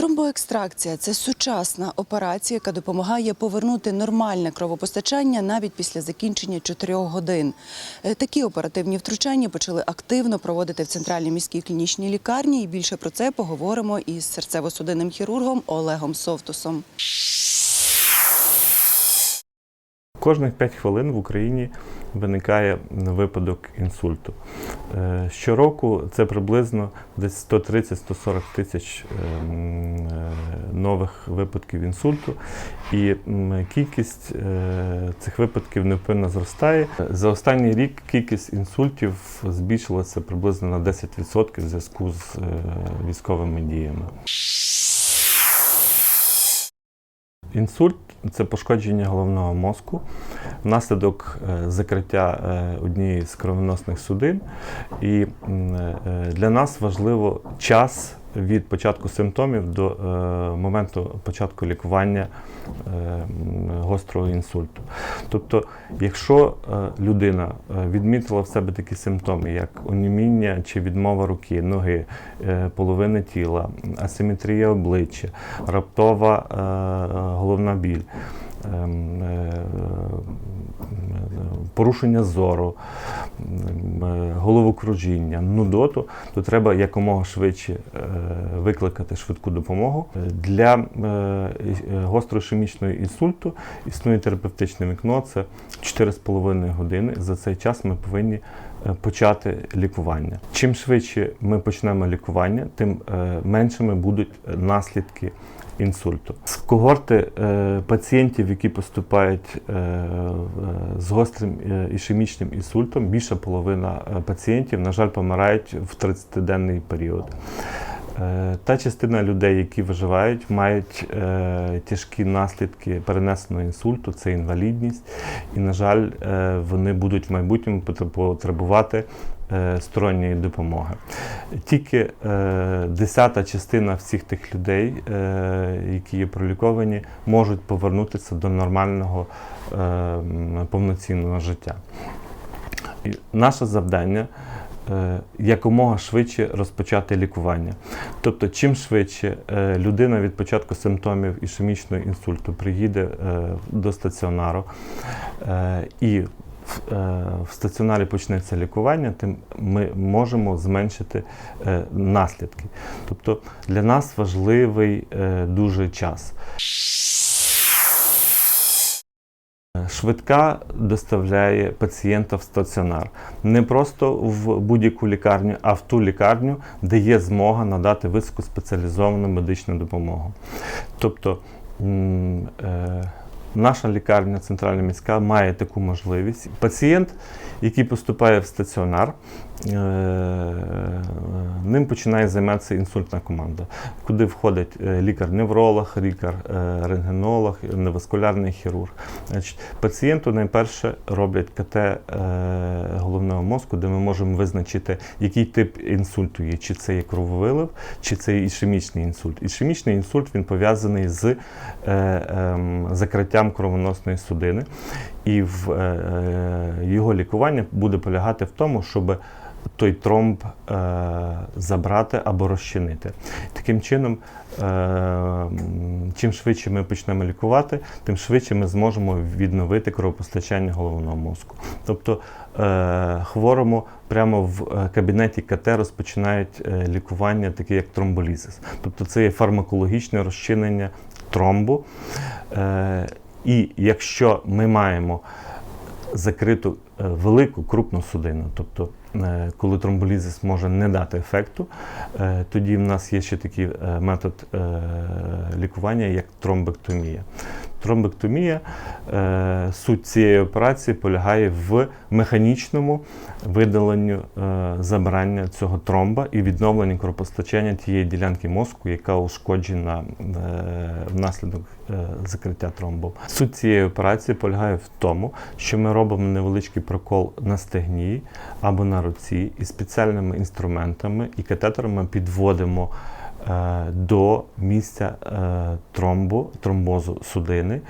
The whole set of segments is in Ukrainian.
Тромбоекстракція це сучасна операція, яка допомагає повернути нормальне кровопостачання навіть після закінчення 4 годин. Е, Такі оперативні втручання почали активно проводити в центральній міській клінічній лікарні. І більше про це поговоримо із серцево-судинним хірургом Олегом Совтусом. Кожних 5 хвилин в Україні виникає випадок інсульту. Е, Щороку це приблизно десь 130-140 тисяч ем, е, нових випадків інсульту, і кількість е, цих випадків невпинно зростає. За останній рік кількість інсультів збільшилася приблизно на 10% в зв'язку з військовими діями. Інсульт це пошкодження головного мозку внаслідок е, закриття е, однієї з кровоносних судин. І е, для нас важливо час від початку симптомів до е, моменту початку лікування е, гострого інсульту. Тобто, якщо е, людина е, відмітила в себе такі симптоми, як оніміння чи відмова руки, ноги, е, половини тіла, асиметрія обличчя, раптова е, головна біль. ем, е, Порушення зору, е, головокружіння, нудоту, то треба якомога швидше е, викликати швидку допомогу. Е, Для е, е, гостроішемічного інсульту існує терапевтичне вікно, це 4,5 години. За цей час ми повинні е, почати лікування. Чим швидше ми почнемо лікування, тим е, меншими будуть е, наслідки інсульту. З когорти е, пацієнтів, які поступають е, е, з гострим ішемічним інсультом, більша половина пацієнтів, на жаль, помирають в 30-денний період. Та частина людей, які виживають, мають тяжкі наслідки перенесеного інсульту, це інвалідність, і, на жаль, вони будуть в майбутньому потребувати сторонньої допомоги. Тільки е, десята частина всіх тих людей, е, які є проліковані, можуть повернутися до нормального е, повноцінного життя. Наше завдання е, якомога швидше розпочати лікування. Тобто, чим швидше е, людина від початку симптомів ішемічного інсульту приїде е, до стаціонару е, і в, е, стаціонарі почнеться лікування, тим ми можемо зменшити е, наслідки. Тобто для нас важливий е, дуже час. Швидка доставляє пацієнта в стаціонар не просто в будь-яку лікарню, а в ту лікарню, де є змога надати високоспеціалізовану медичну допомогу. Тобто наша лікарня центральна міська має таку можливість. Пацієнт, який поступає в стаціонар, е, ним починає займатися інсультна команда, куди входить е, лікар-невролог, лікар-рентгенолог, неваскулярний хірург. Пацієнту найперше роблять КТ е, головного мозку, де ми можемо визначити, який тип інсульту є, чи це є крововилив, чи це є ішемічний інсульт. Ішемічний інсульт він пов'язаний з е, е, закриттям кровоносної судини, і в е, е, його лікування буде полягати в тому, щоб той тромб е, забрати або розчинити. Таким чином, е, чим швидше ми почнемо лікувати, тим швидше ми зможемо відновити кровопостачання головного мозку. Тобто е, хворому прямо в е, кабінеті КТ розпочинають е, лікування, таке як тромболізис. Тобто це є фармакологічне розчинення тромбу. Е, і якщо ми маємо закриту е, велику крупну судину, тобто е, коли тромболізис може не дати ефекту, е, тоді в нас є ще такий метод лікування, як тромбектомія. Тромбектомія, е, суть цієї операції полягає в механічному видаленню е, забрання цього тромба і відновленні кровопостачання тієї ділянки мозку, яка ушкоджена е, внаслідок закриття тромбу. Суть цієї операції полягає в тому, що ми робимо невеличкий прокол на стегні або на руці і спеціальними інструментами і катетерами підводимо до місця е, тромбу, тромбозу судини.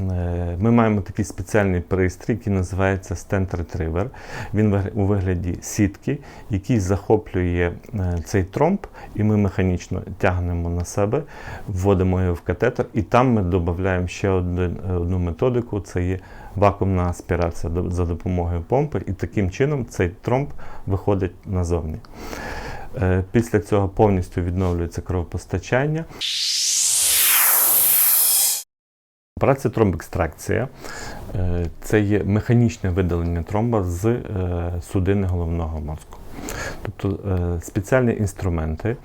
Е, Ми маємо такий спеціальний пристрій, який називається Stent Retriever. Він у вигляді сітки, який захоплює е, цей тромб, і ми механічно тягнемо на себе, вводимо його в катетер, і там ми додаємо ще одну методику: це є вакуумна аспірація за допомогою помпи, і таким чином цей тромб виходить назовні. Е, Після цього повністю відновлюється кровопостачання. Операція тромбекстракція е, це є механічне видалення тромба з е, судини головного мозку. Тобто спеціальні інструменти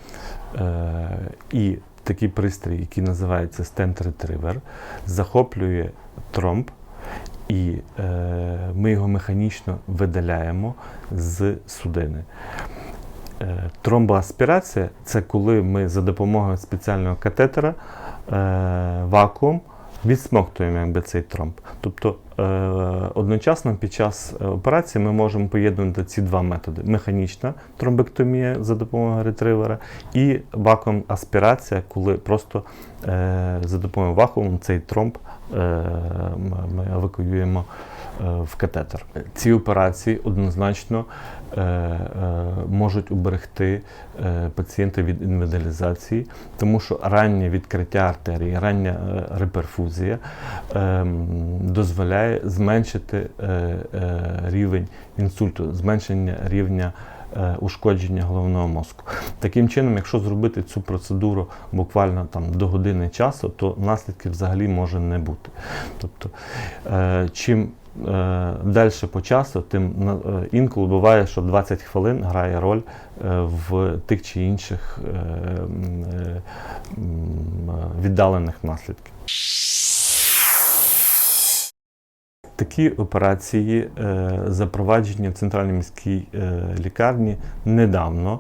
і такий пристрій, який називається Retriever, захоплює тромб, і ми його механічно видаляємо з судини. Е, Тромбоаспірація це коли ми за допомогою спеціального катетера е, вакуум відсмоктуємо якби, цей тромб. Тобто е, одночасно під час операції ми можемо поєднувати ці два методи: механічна тромбектомія за допомогою ретривера і вакуум аспірація, коли просто за допомогою вакууму цей тромб ми евакуюємо в катетер. Ці операції однозначно е, е, можуть уберегти е, пацієнта від інвалідизації, тому що раннє відкриття артерії, рання е, реперфузія е, дозволяє зменшити е, е, рівень інсульту, зменшення рівня. е, Ушкодження головного мозку. Таким чином, якщо зробити цю процедуру буквально там до години часу, то наслідків взагалі може не бути. Тобто, е, чим е, далі по часу, тим е, інколи буває, що 20 хвилин грає роль е, в тих чи інших е, е, віддалених наслідків. Такі операції е, запроваджені в центральній міській е, лікарні недавно.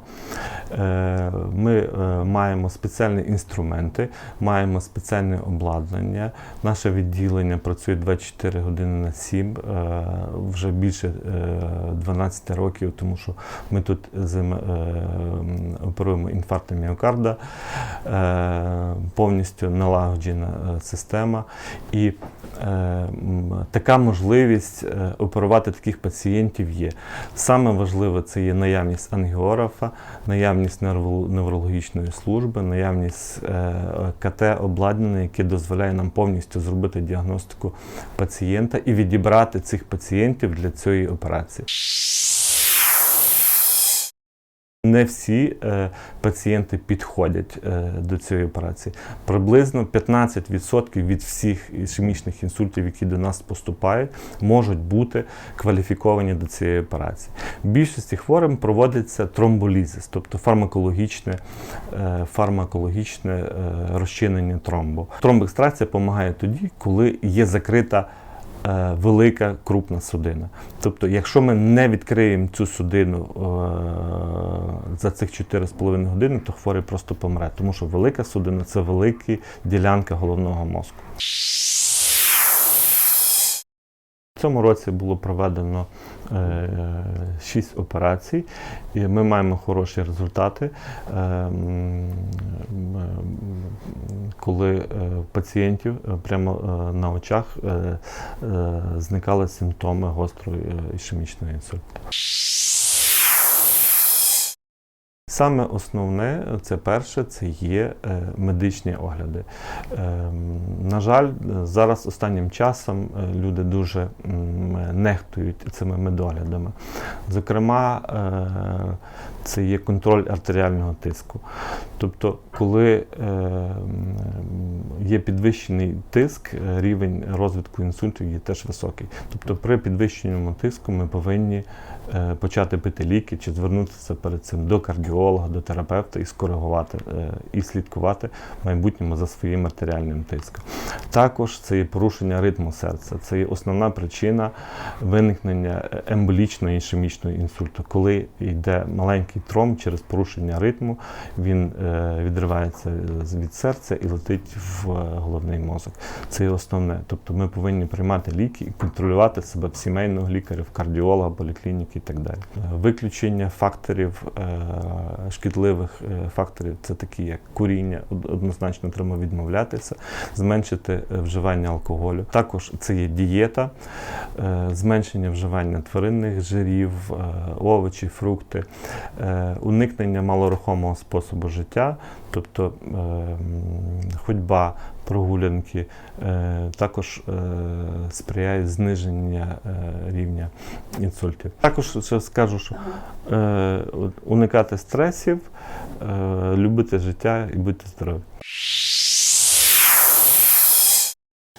Е, ми е, маємо спеціальні інструменти, маємо спеціальне обладнання. Наше відділення працює 24 години на 7, е, вже більше е, 12 років, тому що ми тут оперуємо інфарктом міокарда, повністю налагоджена система. І така можливість оперувати таких пацієнтів є. Саме важливе це є наявність ангіографа, наявність нерво- неврологічної служби, наявність е, КТ обладнання, яке дозволяє нам повністю зробити діагностику пацієнта і відібрати цих пацієнтів для цієї операції. Не всі е, пацієнти підходять е, до цієї операції. Приблизно 15% від всіх ішемічних інсультів, які до нас поступають, можуть бути кваліфіковані до цієї операції. В більшості хворим проводиться тромболізис, тобто фармакологічне, е, фармакологічне е, розчинення тромбу. Тромбекстракція допомагає тоді, коли є закрита велика крупна судина. Тобто, якщо ми не відкриємо цю судину е, за цих 4,5 години, то хворий просто помре, тому що велика судина це велика ділянка головного мозку. Цьому році було проведено шість 6 операцій, і ми маємо хороші результати. Е, м, м, коли е, пацієнтів е, прямо е, на очах е, е, зникали симптоми гострої е, ішемічної інсульту. Саме основне, це перше, це є е, медичні огляди. Ем, На жаль, зараз останнім часом е, люди дуже нехтують цими медоглядами. Зокрема, е, це є контроль артеріального тиску. Тобто, коли є підвищений тиск, рівень розвитку інсульту є теж високий. Тобто, при підвищеному тиску ми повинні почати пити ліки чи звернутися перед цим до кардіолога, до терапевта і скоригувати е, і слідкувати в майбутньому за своїм артеріальним тиском. Також це є порушення ритму серця. Це є основна причина виникнення е, емболічного і ішемічного інсульту. Коли йде маленький тромб через порушення ритму, він е, відривається від серця і летить в головний мозок. Це є основне. Тобто ми повинні приймати ліки і контролювати себе в сімейного лікаря, в кардіолога, поліклініки і так далі. Виключення факторів шкідливих е, факторів це такі, як куріння, однозначно треба відмовлятися, зменшити е, вживання алкоголю. Також це є дієта, е, зменшення вживання тваринних жирів, овочі, фрукти, уникнення малорухомого способу життя, тобто е, ходьба, прогулянки, е, також е, сприяє зниженню е, рівня інсультів. Також ще скажу, що уникати стресів, любити життя і бути здорові.